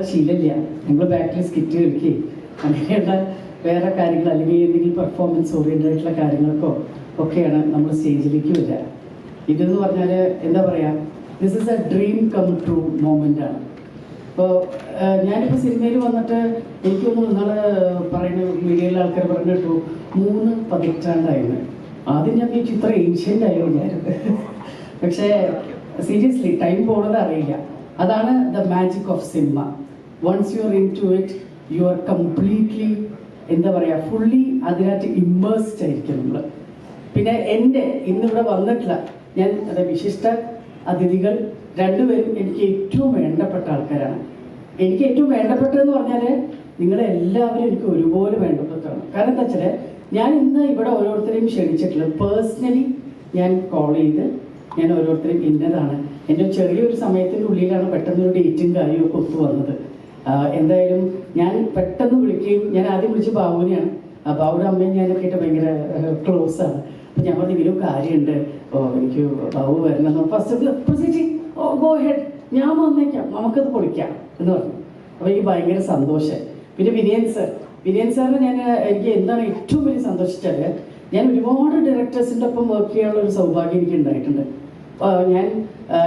നിന്നിട്ടുള്ള ശീലമില്ല. ഞങ്ങൾ ബാക്കിൽ സ്കിറ്റ് കളിക്കുകയും അങ്ങനെയുള്ള വേറെ കാര്യങ്ങൾ അല്ലെങ്കിൽ എന്തെങ്കിലും പെർഫോമൻസ് ഓറിയന്റഡ് ആയിട്ടുള്ള കാര്യങ്ങൾക്കോ ഒക്കെയാണ് നമ്മൾ സ്റ്റേജിലേക്ക് വരിക. ഇതെന്ന് പറഞ്ഞാൽ എന്താ പറയുക this is a dream come true moment ആണ്. ഇപ്പോൾ ഞാനിപ്പോൾ സിനിമയിൽ വന്നിട്ട് എനിക്ക് തോന്നുന്നു നിങ്ങൾ പറയുന്ന മീഡിയയിലെ ആൾക്കാർ പറഞ്ഞു കേട്ടു മൂന്ന് പതിറ്റാണ്ടായിരുന്നു ആദ്യം ഞാൻ ഈ ചിത്രം ഏൻഷ്യന്റ് ആയോ ഞാൻ. പക്ഷേ സീരിയസ്ലി ടൈം പോണത് അറിയില്ല അതാണ് the magic of cinema once you are into it you are completely എന്താ പറയുക ഫുള്ളി അതിനകത്ത് ഇമ്മേഴ്സ്ഡ് ആയിരിക്കും നമ്മൾ പിന്നെ എന്റെ ഇന്നിവിടെ വന്നിട്ടില്ല ഞാൻ അതായത് വിശിഷ്ട അതിഥികൾ രണ്ടുപേരും എനിക്ക് ഏറ്റവും വേണ്ടപ്പെട്ട ആൾക്കാരാണ്. എനിക്ക് ഏറ്റവും വേണ്ടപ്പെട്ടതെന്ന് പറഞ്ഞാൽ നിങ്ങളെല്ലാവരും എനിക്ക് ഒരുപോലെ വേണ്ടപ്പെട്ടതാണ്. കാരണം എന്താ വെച്ചാൽ ഞാൻ ഇന്ന് ഇവിടെ ഓരോരുത്തരെയും ക്ഷണിച്ചിട്ടുള്ളത് പേഴ്സണലി ഞാൻ കോൾ ചെയ്ത് ഞാൻ ഓരോരുത്തരെയും ഇന്നതാണ്. എന്റെ ചെറിയൊരു സമയത്തിന്റെ ഉള്ളിലാണ് പെട്ടെന്ന് ഒരു ഡേറ്റും കാര്യമൊക്കെ ഒത്തു വന്നത്. എന്തായാലും ഞാൻ പെട്ടെന്ന് വിളിക്കുകയും ഞാൻ ആദ്യം വിളിച്ച് ബാബുവിനെയാണ്. ബാബുയുടെ അമ്മയും ഞാനൊക്കെ ആയിട്ട് ഭയങ്കര ക്ലോസ് ആണ്. അപ്പം ഞാൻ പറഞ്ഞു ഇതിലും കാര്യമുണ്ട്. ഓ എനിക്ക് ബാബു വരണം. ഫസ്റ്റ് ഓ ഗോ ഹെഡ് ഞാൻ വന്നേക്കാം. നമുക്കത് പൊളിക്കാം. എന്ന് പറഞ്ഞു. അപ്പോൾ എനിക്ക് ഭയങ്കര സന്തോഷം. പിന്നെ വിനയൻ സർ വിനയൻ സാറിന് ഞാൻ എനിക്ക് എന്താണ് ഏറ്റവും വലിയ സന്തോഷിച്ചത് ഞാൻ ഒരുപാട് ഡയറക്ടേഴ്സിന്റെ ഒപ്പം വർക്ക് ചെയ്യാനുള്ള ഒരു സൗഭാഗ്യം എനിക്ക് ഉണ്ടായിട്ടുണ്ട്. ഞാൻ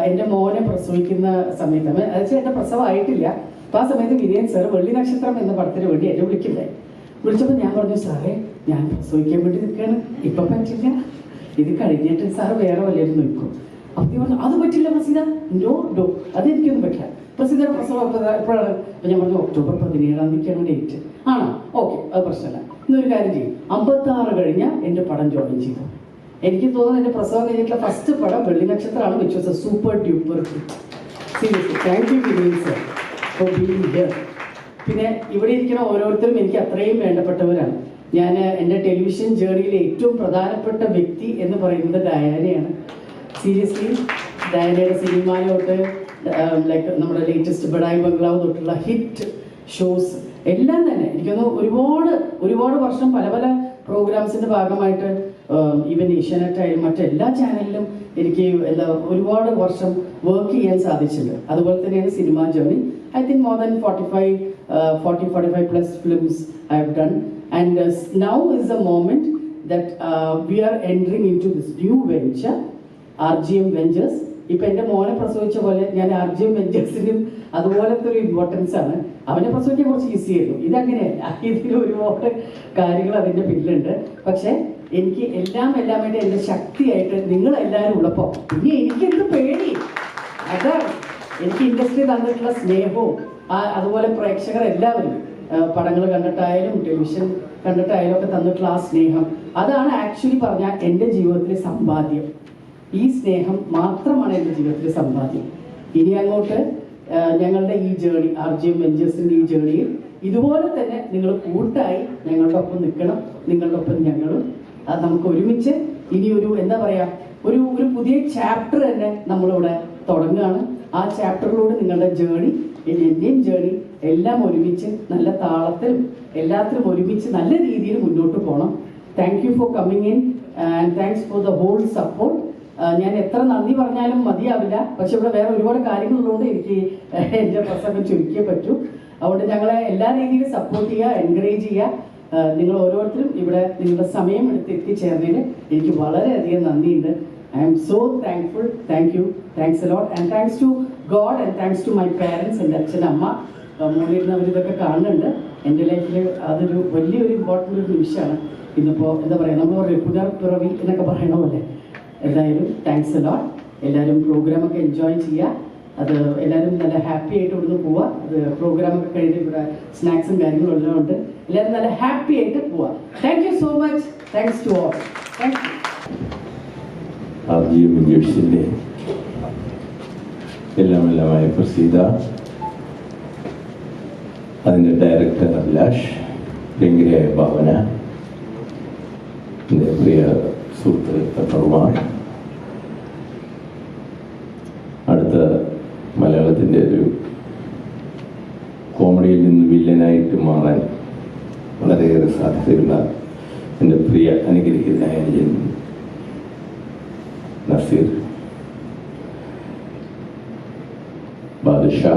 എന്റെ മോനെ പ്രസവിക്കുന്ന സമയത്ത് അതായത് എന്റെ പ്രസവമായിട്ടില്ല അപ്പോൾ ആ സമയത്ത് വിനയൻ സാർ വെള്ളി നക്ഷത്രം എന്ന പടത്തിന് വേണ്ടി എന്നെ വിളിക്കില്ലേ? വിളിച്ചപ്പോൾ ഞാൻ പറഞ്ഞു സാറേ ഞാൻ പ്രസവിക്കാൻ വേണ്ടി നിൽക്കുകയാണ്. ഇപ്പം പറ്റില്ല. ഇത് കഴിഞ്ഞിട്ട് സാറ് വേറെ വല്ലതും നിൽക്കും. അപ്പം പറഞ്ഞു അത് പറ്റില്ല പ്രസിദ്ധ നോ ഡോ അത് എനിക്കൊന്നും പറ്റില്ല. പ്രസിദ്ധയുടെ പ്രസവം എപ്പോഴാ- എപ്പോഴാണ്? അപ്പം ഞാൻ പറഞ്ഞു ഒക്ടോബർ പതിനേഴാം തീയതിക്കാണ് ഡേറ്റ്. ആണോ? ഓക്കെ അത് പ്രശ്നമില്ല. ഇന്നൊരു കാര്യം ചെയ്യും. അമ്പത്താറ് കഴിഞ്ഞ എന്റെ പടം ജോയിൻ ചെയ്തു. എനിക്ക് തോന്നുന്നു എന്റെ പ്രസവം കഴിഞ്ഞിട്ടുള്ള ഫസ്റ്റ് പടം വെള്ളി നക്ഷത്രമാണ്. വിശ്വസം super duper seriously thank you sir പിന്നെ ഇവിടെ ഇരിക്കുന്ന ഓരോരുത്തരും എനിക്ക് അത്രയും വേണ്ടപ്പെട്ടവരാണ്. ഞാൻ എന്റെ ടെലിവിഷൻ ജേർണിയിലെ ഏറ്റവും പ്രധാനപ്പെട്ട വ്യക്തി എന്ന് പറയുന്നത് ഡയാനയാണ്. സീരിയസ്ലി ഡയാനയുടെ സിനിമയിലോട്ട് ലൈക്ക് നമ്മുടെ ലേറ്റസ്റ്റ് ബഡായി ബംഗ്ലാവ് തൊട്ടുള്ള ഹിറ്റ് ഷോസ് എല്ലാം തന്നെ. എനിക്കൊന്ന് ഒരുപാട് ഒരുപാട് വർഷം പല പല പ്രോഗ്രാംസിന്റെ ഭാഗമായിട്ട് ഈവൻ ഏഷ്യാനെറ്റ് ആയാലും മറ്റെല്ലാ ചാനലിലും എനിക്ക് എന്താ ഒരുപാട് വർഷം വർക്ക് ചെയ്യാൻ സാധിച്ചിട്ടുണ്ട്. അതുപോലെ തന്നെയാണ് cinema journey I think more than forty five forty forty five plus films I have done and now is a moment that we are entering into this new venture R G M ventures ഇപ്പൊ എന്റെ മോനെ പ്രസവിച്ച പോലെ ഞാൻ R G M വെഞ്ചേഴ്സിനും അതുപോലത്തെ ഒരു importance ആണ്. അവനെ പ്രസവിക്കാൻ കുറച്ച് ഈസി ആയിരുന്നു. ഇതങ്ങനെയല്ല. ഇതിൽ ഒരുപാട് കാര്യങ്ങൾ അതിന്റെ പിന്നിലുണ്ട്. പക്ഷെ എനിക്ക് എല്ലാം എല്ലാമായിട്ട് എന്റെ ശക്തിയായിട്ട് നിങ്ങൾ എല്ലാവരും ഉള്ളപ്പോ ഇനി എനിക്കെന്ത് പേടി? അതാണ് എനിക്ക് ഇൻഡസ്ട്രി തന്നിട്ടുള്ള സ്നേഹവും അതുപോലെ പ്രേക്ഷകർ എല്ലാവരും പടങ്ങൾ കണ്ടിട്ടായാലും ടെലിവിഷൻ കണ്ടിട്ടായാലും ഒക്കെ തന്നിട്ടുള്ള ആ സ്നേഹം അതാണ് ആക്ച്വലി പറഞ്ഞാൽ എന്റെ ജീവിതത്തിലെ സമ്പാദ്യം. ഈ സ്നേഹം മാത്രമാണ് എന്റെ ജീവിതത്തിലെ സമ്പാദ്യം. ഇനി അങ്ങോട്ട് ഞങ്ങളുടെ ഈ ജേണി ആർ ജി എം വെഞ്ചേഴ്സിന്റെ ഈ ജേണിയിൽ ഇതുപോലെ തന്നെ നിങ്ങൾ കൂട്ടായി ഞങ്ങളുടെ ഒപ്പം നിൽക്കണം നിങ്ങളുടെ ഒപ്പം ഞങ്ങളും അത് നമുക്ക് ഒരുമിച്ച് ഇനി ഒരു എന്താ പറയാ ഒരു ഒരു പുതിയ ചാപ്റ്റർ തന്നെ നമ്മളിവിടെ തുടങ്ങുകയാണ്. ആ ചാപ്റ്ററിലൂടെ നിങ്ങളുടെ ജേണി എന്റെയും ജേണി എല്ലാം ഒരുമിച്ച് നല്ല താളത്തിലും എല്ലാത്തിലും ഒരുമിച്ച് നല്ല രീതിയിൽ മുന്നോട്ട് പോകണം. Thank you for coming in and thanks for the whole support ഞാൻ എത്ര നന്ദി പറഞ്ഞാലും മതിയാവില്ല. പക്ഷെ ഇവിടെ വേറെ ഒരുപാട് കാര്യങ്ങളുള്ളതുകൊണ്ട് എനിക്ക് എന്റെ പ്രസംഗം ചുരുക്കിയേ പറ്റൂ. അതുകൊണ്ട് ഞങ്ങളെ എല്ലാ രീതിയിലും സപ്പോർട്ട് ചെയ്യുക എൻകറേജ് ചെയ്യുക. നിങ്ങൾ ഓരോരുത്തരും ഇവിടെ നിങ്ങളുടെ സമയം എടുത്ത് എത്തിച്ചേർന്നതിന് എനിക്ക് വളരെയധികം നന്ദിയുണ്ട്. I'm so thankful thank you thanks lot and thanks to God and thanks to my parents എന്റെ അച്ഛൻ അമ്മ മോളിരുന്നവർ അവരിതൊക്കെ കാണുന്നുണ്ട്. എന്റെ ലൈഫിൽ അതൊരു വലിയൊരു ഇമ്പോർട്ടന്റ് ഒരു നിമിഷമാണ്. ഇന്നിപ്പോൾ എന്താ പറയുക നമ്മൾ പറയും പുനർപ്പിറവി എന്നൊക്കെ പറയണ പോലെ. എന്തായാലും താങ്ക്സ് ലോട്ട് എല്ലാവരും പ്രോഗ്രാമൊക്കെ എൻജോയ് ചെയ്യുക. അത് എല്ലാവരും നല്ല ഹാപ്പി ആയിട്ട് ഇവിടുന്ന് പോവുക അത് പ്രോഗ്രാം ഒക്കെ കഴിഞ്ഞ് ഇവിടെ സ്നാക്സും കാര്യങ്ങളും എല്ലാം ഉണ്ട്. എല്ലാവരും നല്ല ഹാപ്പി ആയിട്ട് പോവുക thank you so much thanks to all thank R G എല്ലാം എല്ലാമായ പ്രസീത. അതിന്റെ ഡയറക്ടർ അഭിലാഷ് ഭയങ്കരയായ ഭാവന എന്റെ പ്രിയ സുഹൃത്ത് പെർമാൾ വളരെയേറെ എന്റെ പ്രിയ അനുഗ്രഹീതനായ അനുജൻ നസീർ. ബാദുഷാ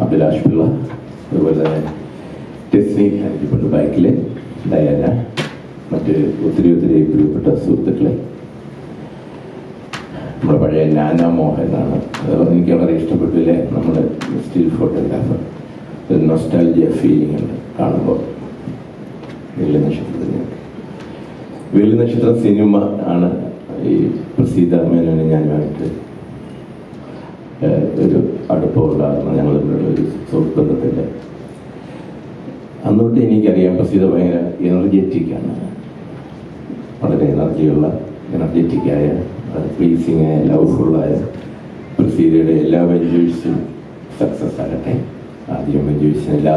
അഭിലാഷ് പിള്ള അതുപോലെ തന്നെ ടെസ്നി എനിക്കിപ്പോൾ ബൈക്കിലെ ഡയാന മറ്റ് ഒത്തിരി ഒത്തിരി പ്രിയപ്പെട്ട സുഹൃത്തുക്കളെ. നമ്മുടെ പഴയ നാന മോഹനാണ്. അതുപോലെ എനിക്ക് വളരെ ഇഷ്ടപ്പെട്ടില്ലേ? നമ്മുടെ സ്റ്റിൽ ഫോട്ടോഗ്രാഫർ. ഒരു നൊസ്റ്റാലജിയ ഫീലിംഗ് ഉണ്ട് കാണുമ്പോൾ. വെള്ളി നക്ഷത്രത്തിന് വെള്ളി നക്ഷത്ര സിനിമ ആണ് ഈ പ്രസീത മേനോനെ ഞാനുമായിട്ട് ഒരു അടുപ്പമുണ്ടാകുന്ന ഞങ്ങൾ തമ്മിലുള്ള ഒരു സുഹൃത്ത് അന്നോട്ട് എനിക്കറിയാം പ്രസീത ഭയങ്കര എനർജറ്റിക് ആണ്. വളരെ എനർജിയുള്ള എനർജറ്റിക് ആയ പ്ലീസിങ് ആയ ലവ്ഫുള്ളായ പ്രസീതയുടെ എല്ലാ വെഞ്ചേഴ്സും സക്സസ് ആകട്ടെ. ആദ്യം വെഞ്ചേഴ്സിന് എല്ലാ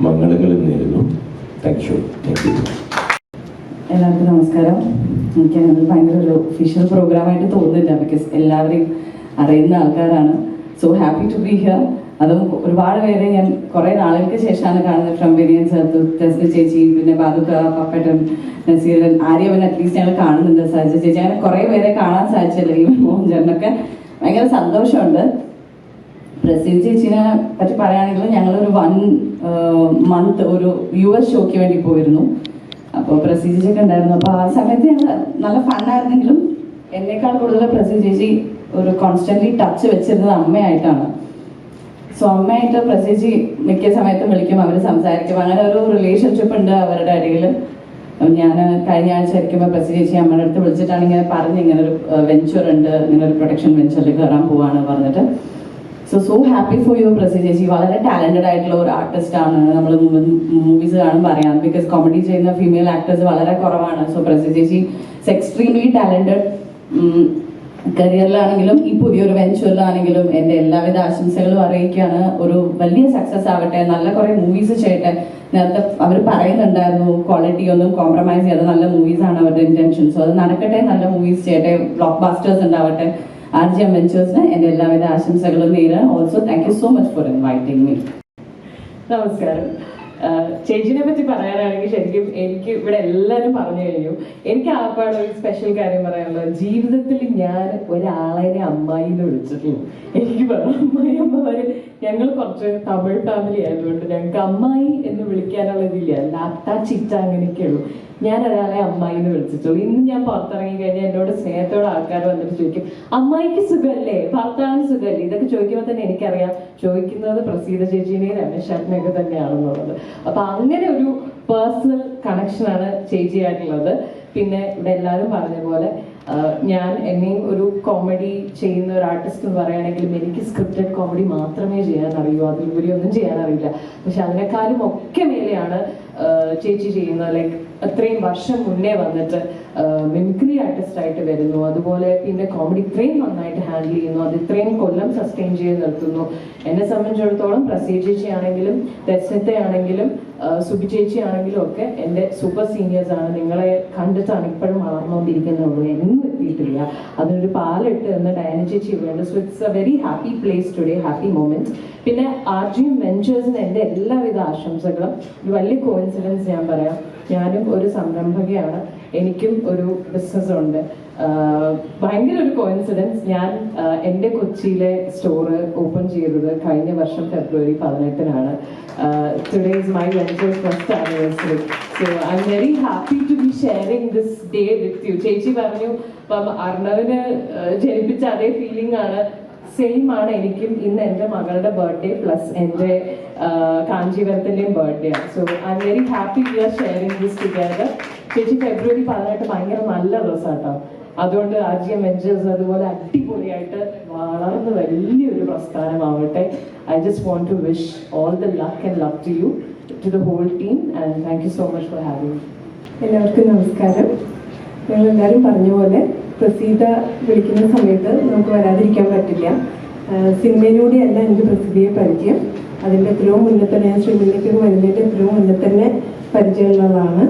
മംഗളങ്ങളും നേരുന്നു. താങ്ക് യു എല്ലാവർക്കും നമസ്കാരം. എനിക്ക് അത് ഭയങ്കര ഒരു ഒഫീഷ്യൽ പ്രോഗ്രാമായിട്ട് തോന്നുന്നില്ല. ബിക്കോസ് എല്ലാവരെയും അറിയുന്ന ആൾക്കാരാണ്. So happy to be here അതും ഒരുപാട് പേരെ ഞാൻ കുറേ നാളുകൾക്ക് ശേഷമാണ് കാണുന്നത്. ഫ്രം ബിരിയൻ ചേർത്തു ടെസ്റ്റ് ചേച്ചി പിന്നെ ബാദുക്ക പപ്പട്ടൻ നസീറൻ ആര്യവൻ അറ്റ്ലീസ്റ്റ് ഞങ്ങൾ കാണുന്നുണ്ട്. സജ ചേച്ചി. അങ്ങനെ കുറേ പേരെ കാണാൻ സാധിച്ചില്ല. ഈ മോഹൻ ചേട്ടനൊക്കെ ഭയങ്കര സന്തോഷമുണ്ട്. പ്രസീദ് ചേച്ചിനെ പറ്റി പറയുകയാണെങ്കിൽ ഞങ്ങളൊരു വൺ മന്ത് ഒരു യു എസ് ഷോയ്ക്ക് വേണ്ടി പോയിരുന്നു. അപ്പോൾ പ്രസീദ് ചേച്ചിയൊക്കെ ഉണ്ടായിരുന്നു. അപ്പോൾ ആ സമയത്ത് ഞങ്ങൾ നല്ല ഫണ്ണായിരുന്നെങ്കിലും എന്നേക്കാൾ കൂടുതൽ പ്രസീദ് ചേച്ചി ഒരു കോൺസ്റ്റന്റ്ലി ടച്ച് വെച്ചിരുന്നത് അമ്മയായിട്ടാണ്. സോ അമ്മയായിട്ട് പ്രസീജി മിക്ക സമയത്തും വിളിക്കും അവർ സംസാരിക്കും. അങ്ങനെ ഒരു റിലേഷൻഷിപ്പ് ഉണ്ട് അവരുടെ ഇടയിൽ ഞാൻ കഴിഞ്ഞ ആഴ്ച ഇരിക്കുമ്പോൾ പ്രസി ചേച്ചി അമ്മയുടെ അടുത്ത് വിളിച്ചിട്ടാണ് ഇങ്ങനെ പറഞ്ഞ് ഇങ്ങനെ ഒരു വെഞ്ചർ ഉണ്ട് ഇങ്ങനെ ഒരു പ്രൊഡക്ഷൻ വെഞ്ചറിൽ കയറാൻ പോവാണ് പറഞ്ഞിട്ട്. So so happy for your Prasi ചേച്ചി. വളരെ ടാലന്റഡ് ആയിട്ടുള്ള ഒരു ആർട്ടിസ്റ്റ് ആണ്. നമ്മൾ മൂവീസ് കാണുമ്പോൾ അറിയാം ബിക്കോസ് കോമഡി ചെയ്യുന്ന ഫീമെയിൽ ആക്ടേഴ്സ് വളരെ കുറവാണ്. സോ പ്രസി ചേച്ചി എക്സ്ട്രീംലി ടാലന്റഡ് കരിയറിലാണെങ്കിലും ഈ പുതിയൊരു വെഞ്ചറിലാണെങ്കിലും എന്റെ എല്ലാവിധ ആശംസകളും അറിയിക്കുകയാണ്. ഒരു വലിയ സക്സസ് ആവട്ടെ. നല്ല കുറേ മൂവീസ് ചെയ്യട്ടെ. നേരത്തെ അവർ പറയുന്നുണ്ടായിരുന്നു ക്വാളിറ്റി ഒന്നും കോംപ്രമൈസ് ചെയ്യാതെ നല്ല മൂവീസാണ് അവരുടെ ഇന്റൻഷൻ സോ അത് നടക്കട്ടെ നല്ല മൂവീസ് ചെയ്യട്ടെ. ബ്ലോക്ക് ബാസ്റ്റേഴ്സ് ഉണ്ടാവട്ടെ. ആർ ജി വെഞ്ചേഴ്സിന് എന്റെ എല്ലാവിധ ആശംസകളും നേര് also thank you so much for inviting me നമസ്കാരം. ചേച്ചിനെ പറ്റി പറയാനാണെങ്കിൽ ശരിക്കും എനിക്ക് ഇവിടെ എല്ലാവരും പറഞ്ഞു കഴിഞ്ഞു. എനിക്ക് ആപ്പാട് ഒരു സ്പെഷ്യൽ കാര്യം പറയാനുള്ളത്. ജീവിതത്തിൽ ഞാൻ ഒരാളെ അമ്മായി എന്ന് വിളിച്ചിട്ടുള്ളൂ എനിക്ക് അമ്മായി അമ്മമാര് ഞങ്ങൾ കുറച്ച് തമിഴ് ഫാമിലി ആയതുകൊണ്ട് ഞങ്ങൾക്ക് അമ്മായി എന്ന് വിളിക്കാനുള്ള ഇതില്ല. ലാത്ത ചിറ്റ അങ്ങനെയൊക്കെ ഉള്ളൂ. ഞാൻ ഒരാളെ അമ്മായി എന്ന് വിളിച്ചിട്ടുള്ളൂ. ഇന്ന് ഞാൻ പുറത്തിറങ്ങി കഴിഞ്ഞാൽ എന്നോട് സ്നേഹത്തോടെ ആൾക്കാർ വന്നിട്ട് ചോദിക്കും അമ്മായിക്ക് സുഖമല്ലേ ഭർത്താവിന് സുഖമല്ലേ ഇതൊക്കെ ചോദിക്കുമ്പോൾ തന്നെ എനിക്കറിയാം. ചോദിക്കുന്നത് പ്രസീത ചേച്ചീനെയും രമേശ് ചേട്ടനെയൊക്കെ തന്നെയാണെന്നുള്ളത്. അപ്പൊ അങ്ങനെ ഒരു പേഴ്സണൽ കണക്ഷനാണ് ചേച്ചിയായിട്ടുള്ളത്. പിന്നെ ഇവിടെ എല്ലാവരും പറഞ്ഞ പോലെ ഞാൻ എന്നെയും ഒരു കോമഡി ചെയ്യുന്ന ഒരു ആർട്ടിസ്റ്റ് എന്ന് പറയുകയാണെങ്കിലും എനിക്ക് സ്ക്രിപ്റ്റഡ് കോമഡി മാത്രമേ ചെയ്യാൻ അറിയൂ അതിലുപരി ഒന്നും ചെയ്യാൻ അറിയില്ല പക്ഷെ അതിനേക്കാളും ഒക്കെ മേലെയാണ് ചേച്ചി ചെയ്യുന്നത്. ലൈക്ക് അത്രയും വർഷം മുന്നേ വന്നിട്ട് മിമിക്രി ആർട്ടിസ്റ്റ് ആയിട്ട് വരുന്നു. അതുപോലെ പിന്നെ കോമഡി ഇത്രയും നന്നായിട്ട് ഹാൻഡിൽ ചെയ്യുന്നു. അത് ഇത്രയും കൊല്ലം സസ്റ്റെയിൻ ചെയ്ത് നിർത്തുന്നു. എന്നെ സംബന്ധിച്ചിടത്തോളം പ്രസീ ചേച്ചി ആണെങ്കിലും രസ്നത്തെ ആണെങ്കിലും സുബി ചേച്ചി ആണെങ്കിലും ഒക്കെ എന്റെ സൂപ്പർ സീനിയേഴ്സ് ആണ്. നിങ്ങളെ കണ്ടിട്ടാണ് ഇപ്പോഴും വളർന്നുകൊണ്ടിരിക്കുന്നുള്ളൂ എന്നും എത്തിയിട്ടില്ല. അതിനൊരു പാലിട്ട് എന്ന് ഡയന ചേച്ചി വേണ്ട so it's a very happy place today happy moment പിന്നെ ആർ ജി വെഞ്ചേഴ്സിന് എന്റെ എല്ലാവിധ ആശംസകളും. ഒരു വലിയ കോയിൻസിഡൻസ് ഞാൻ പറയാം. ഞാനും ഒരു സംരംഭകയാണ്. എനിക്കും ഒരു ബിസിനസ് ഉണ്ട്. ഭയങ്കര ഒരു കോയിൻസിഡൻസ് ഞാൻ എന്റെ കൊച്ചിയിലെ സ്റ്റോർ ഓപ്പൺ ചെയ്തത് കഴിഞ്ഞ വർഷം ഫെബ്രുവരി പതിനെട്ടിനാണ്. Today is my ventures first anniversary so I'm very happy to be sharing this day with you ചേച്ചി പറഞ്ഞു ഇപ്പം അർണവിന് ജനിപ്പിച്ച അതേ ഫീലിംഗ് ആണ്. സെയിം ആണ് എനിക്കും ഇന്ന് എന്റെ മകളുടെ ബർത്ത്ഡേ പ്ലസ് എന്റെ കാഞ്ചീപുരത്തിന്റെയും ബർത്ത്ഡേ ആണ്. So I'm very happy we are sharing this together ചേച്ചി ഫെബ്രുവരി പതിനെട്ട് ഭയങ്കര നല്ല ദിവസമാട്ടോ അതുകൊണ്ട് ആദ്യം വെഞ്ചേഴ്സ് അതുപോലെ അടിപൊളിയായിട്ട് വളർന്ന് വലിയൊരു പ്രസ്ഥാനമാവട്ടെ. I just want to wish all the luck and love to you to the whole team and thank you so much for having എല്ലാവർക്കും നമസ്കാരം. ഞങ്ങളെല്ലാവരും പറഞ്ഞ പോലെ പ്രസീത വിളിക്കുന്ന സമയത്ത് നമുക്ക് വരാതിരിക്കാൻ പറ്റില്ല. സിനിമയിലൂടെയല്ല എനിക്ക് പ്രസിദ്ധിയെ പരിചയം. അതിന്റെ എത്രയോ മുന്നേ തന്നെ ഞാൻ ശ്രീമണിലേക്കൊക്കെ വരുന്നതിന്റെ എത്രയോ മുന്നേ തന്നെ പരിചയമുള്ളതാണ്.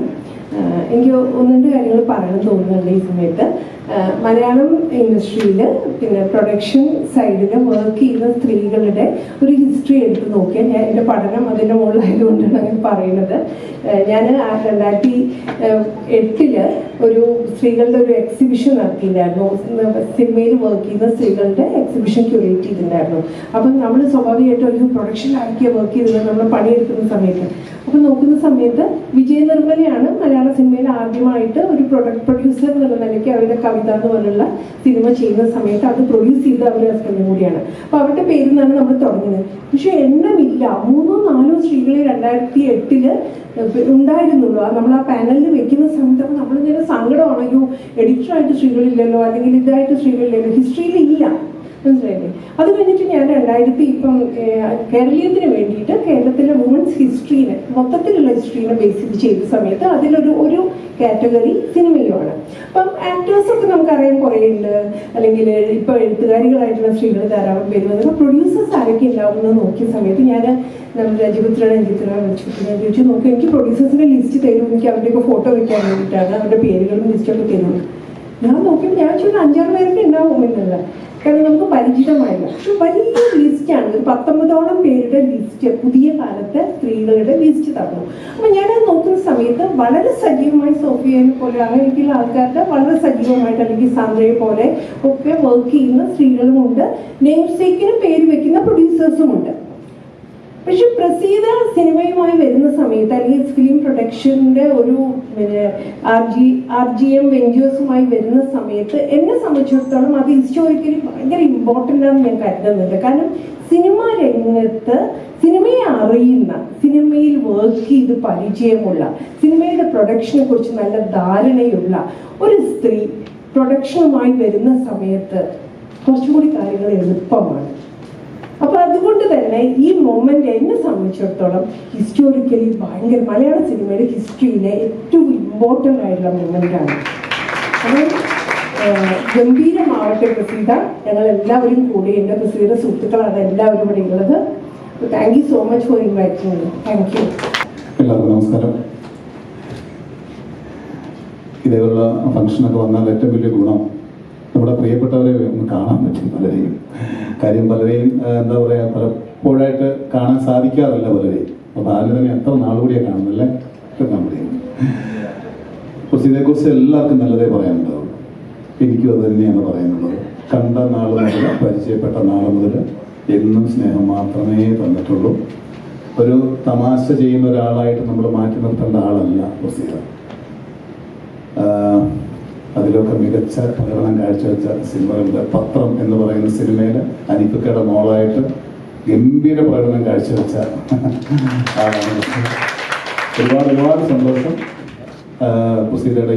എനിക്ക് ഒന്ന് രണ്ട് കാര്യങ്ങൾ പറയണം തോന്നുന്നുണ്ട് ഈ സമയത്ത്. മലയാളം ഇൻഡസ്ട്രിയിൽ പിന്നെ പ്രൊഡക്ഷൻ സൈഡിൽ വർക്ക് ചെയ്യുന്ന സ്ത്രീകളുടെ ഒരു ഹിസ്റ്ററി എടുത്ത് നോക്കിയാൽ ഞാൻ എന്റെ പഠനം അതിന്റെ മുകളിലായതുകൊണ്ടാണ് അങ്ങനെ പറയുന്നത്. ഞാൻ രണ്ടായിരത്തി എട്ടിൽ ഒരു സ്ത്രീകളുടെ ഒരു എക്സിബിഷൻ നടത്തിയിട്ടുണ്ടായിരുന്നു. സിനിമയിൽ വർക്ക് ചെയ്യുന്ന സ്ത്രീകളുടെ എക്സിബിഷൻ ക്യൂറേറ്റ് ചെയ്തിട്ടുണ്ടായിരുന്നു. അപ്പം നമ്മൾ സ്വാഭാവികമായിട്ടും ഒരു പ്രൊഡക്ഷൻ ആക്കിയ വർക്ക് ചെയ്തത് നമ്മൾ പണിയെടുക്കുന്ന സമയത്ത്. അപ്പം നോക്കുന്ന സമയത്ത് വിജയ നിർമ്മലയാണ് മലയാള സിനിമയിൽ ആദ്യമായിട്ട് ഒരു പ്രൊഡക്ട് പ്രൊഡ്യൂസർ എന്നുള്ള നിലയ്ക്ക് അവരുടെ കവിത എന്ന് പോലുള്ള സിനിമ ചെയ്യുന്ന സമയത്ത് അത് പ്രൊഡ്യൂസ് ചെയ്ത അവരുടെ ഹസ്ബൻഡും കൂടിയാണ്. അപ്പോൾ അവരുടെ പേരിൽ നിന്നാണ് നമ്മൾ തുടങ്ങിയത് പക്ഷേ എണ്ണമില്ല. മൂന്നോ നാലോ സ്ത്രീകളെ രണ്ടായിരത്തി എട്ടിൽ ഉണ്ടായിരുന്നുള്ളൂ. നമ്മൾ ആ പാനലിൽ വെക്കുന്ന സമയത്ത് നമ്മളിങ്ങനെ സങ്കടമാണ് എഡിറ്ററായിട്ട് സ്ത്രീകളില്ലല്ലോ അല്ലെങ്കിൽ ഇതായിട്ട് സ്ത്രീകളില്ലല്ലോ? ഹിസ്റ്ററിയിൽ ഇല്ല. മനസ്സിലായില്ലേ? അത് കഴിഞ്ഞിട്ട് ഞാൻ രണ്ടായിരത്തി ഇപ്പം കേരളീയത്തിന് വേണ്ടിയിട്ട് കേരളത്തിലെ വുമൻസ് ഹിസ്റ്ററിനെ മൊത്തത്തിലുള്ള ഹിസ്റ്ററീനെ ബേസ് ചെയ്ത സമയത്ത് അതിലൊരു ഒരു കാറ്റഗറി സിനിമയുമാണ് അപ്പം ആക്ടേഴ്സ് ഒക്കെ നമുക്കറിയാം കുറേ ഉണ്ട്. അല്ലെങ്കിൽ ഇപ്പൊ എഴുത്തുകാരികളായിട്ടുള്ള സ്ത്രീകൾ ധാരാളം പേര് വന്നു. പ്രൊഡ്യൂസേഴ്സ് ആരൊക്കെ ഉണ്ടാവും എന്ന് നോക്കിയ സമയത്ത് ഞാൻ നമ്മുടെ രജപുത്രനെ രഞ്ജിത്തിനെ വിളിച്ചിട്ട് ഞാൻ ചോദിച്ചു നോക്കി എനിക്ക് പ്രൊഡ്യൂസേഴ്സിന്റെ ലിസ്റ്റ് തരും. എനിക്ക് അവരുടെയൊക്കെ ഫോട്ടോ വെക്കാൻ വേണ്ടിയിട്ടാണ് അവരുടെ പേരുകളും ലിസ്റ്റൊക്കെ തരുന്നത്. ഞാൻ നോക്കിയപ്പോൾ ഞാൻ ചോദിച്ചു അഞ്ചാറ് പേരൊക്കെ ഉണ്ടാവും എന്നുള്ള കാരണം നമുക്ക് പരിചിതമായില്ല. പക്ഷെ വലിയ ലിസ്റ്റാണ് ഒരു പത്തൊമ്പതോളം പേരുടെ ലിസ്റ്റ് പുതിയ കാലത്ത് സ്ത്രീകളുടെ ലിസ്റ്റ് തന്നു. അപ്പം ഞാനത് നോക്കുന്ന സമയത്ത് വളരെ സജീവമായി സോഫിയനെ പോലെ അങ്ങനെയൊക്കെയുള്ള ആൾക്കാരുടെ വളരെ സജീവമായിട്ട് അല്ലെങ്കിൽ സാന്ദ്രയെ പോലെ ഒക്കെ വർക്ക് ചെയ്യുന്ന സ്ത്രീകളും ഉണ്ട് സേക്കിന് പേര് വെക്കുന്ന പ്രൊഡ്യൂസേഴ്സും ഉണ്ട് പക്ഷെ പ്രസീത സിനിമയുമായി വരുന്ന സമയത്ത് അല്ലെങ്കിൽ ഫിലിം പ്രൊഡക്ഷന്റെ ഒരു പിന്നെ R G R G M വെഞ്ചേഴ്സുമായി വരുന്ന സമയത്ത് എന്നെ സംബന്ധിച്ചിടത്തോളം അത് ഹിസ്റ്റോറിക്കലി ഭയങ്കര ഇമ്പോർട്ടന്റ് ആണെന്ന് ഞാൻ കരുതുന്നുണ്ട് കാരണം സിനിമ രംഗത്ത് സിനിമയെ അറിയുന്ന സിനിമയിൽ വർക്ക് ചെയ്ത് പരിചയമുള്ള സിനിമയുടെ പ്രൊഡക്ഷനെ കുറിച്ച് നല്ല ധാരണയുള്ള ഒരു സ്ത്രീ പ്രൊഡക്ഷനുമായി വരുന്ന സമയത്ത് കുറച്ചുകൂടി കാര്യങ്ങൾ എളുപ്പമാണ്. അപ്പൊ അതുകൊണ്ട് തന്നെ ഈ മൊമെന്റ് എന്നെ സംബന്ധിച്ചിടത്തോളം ഹിസ്റ്റോറിക്കലി ഭയങ്കര മലയാള സിനിമയുടെ ഹിസ്റ്ററിയിലെ ഏറ്റവും ഇമ്പോർട്ടന്റ് ആയിട്ടുള്ള മൊമെന്റ് ആണ്. അപ്പം ഏഹ്, ഗംഭീരമാവട്ടെ പ്രസീത. ഞങ്ങൾ എല്ലാവരും കൂടി എന്റെ പ്രസീത സുഹൃത്തുക്കളാണ് എല്ലാവരും ഇവിടെ ഉള്ളത്. Thank you so much for inviting thank you എല്ലാവർക്കും നമസ്കാരം. ഇതേപോലുള്ള ഫംഗ്ഷനൊക്കെ വന്നാൽ ഏറ്റവും വലിയ ഗുണം നമ്മുടെ പ്രിയപ്പെട്ടവരെ ഒന്ന് കാണാൻ പറ്റും പലരെയും കാര്യം പലരെയും എന്താ പറയുക പലപ്പോഴായിട്ട് കാണാൻ സാധിക്കാറില്ല പലരെയും. അപ്പോൾ തന്നെ എത്ര നാളുകൂടിയാണ് കാണുന്നല്ലേ നമ്മുടെ അപ്പോൾ ഇതേക്കുറിച്ച് എല്ലാവർക്കും നല്ലതേ പറയാനുണ്ടാവും. എനിക്കും അത് തന്നെയാണ് പറയാനുള്ളത്. കണ്ട നാൾ മുതൽ പരിചയപ്പെട്ട നാൾ മുതൽ എന്നും സ്നേഹം മാത്രമേ തന്നിട്ടുള്ളൂ. ഒരു തമാശ ചെയ്യുന്ന ഒരാളായിട്ട് നമ്മൾ മാറ്റി നിർത്തേണ്ട ആളല്ല പ്രസീത അതിലൊക്കെ മികച്ച പ്രകടനം കാഴ്ചവെച്ച സിനിമകളുടെ പത്രം എന്ന് പറയുന്ന സിനിമയിൽ അനിപ്പിക്കയുടെ മോളായിട്ട് ഗംഭീര പ്രകടനം കാഴ്ചവെച്ച. ഒരുപാട് ഒരുപാട് സന്തോഷം. ആഹ്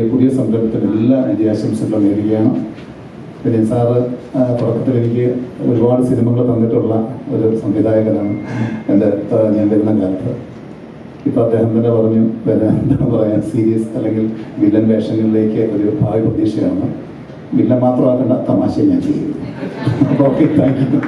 ഈ പുതിയ സംരംഭത്തിന് എല്ലാ വിജയാശംസകളും നേടുകയാണ് പിന്നെ സാറ് തുടക്കത്തിൽ എനിക്ക് ഒരുപാട് സിനിമകൾ തന്നിട്ടുള്ള ഒരു സംവിധായകനാണ് എന്റെ ഞാൻ വരുന്ന കാലത്ത്. ഇപ്പം അദ്ദേഹം തന്നെ പറഞ്ഞു പിന്നെ എന്താ പറയുക സീരിയസ് അല്ലെങ്കിൽ വില്ലൻ വേഷങ്ങളിലേക്ക് ഒരു ഭാവി പ്രതീക്ഷയാണ്. വില്ലൻ മാത്രമാക്കേണ്ട തമാശ ഞാൻ ചെയ്യും. Okay thank you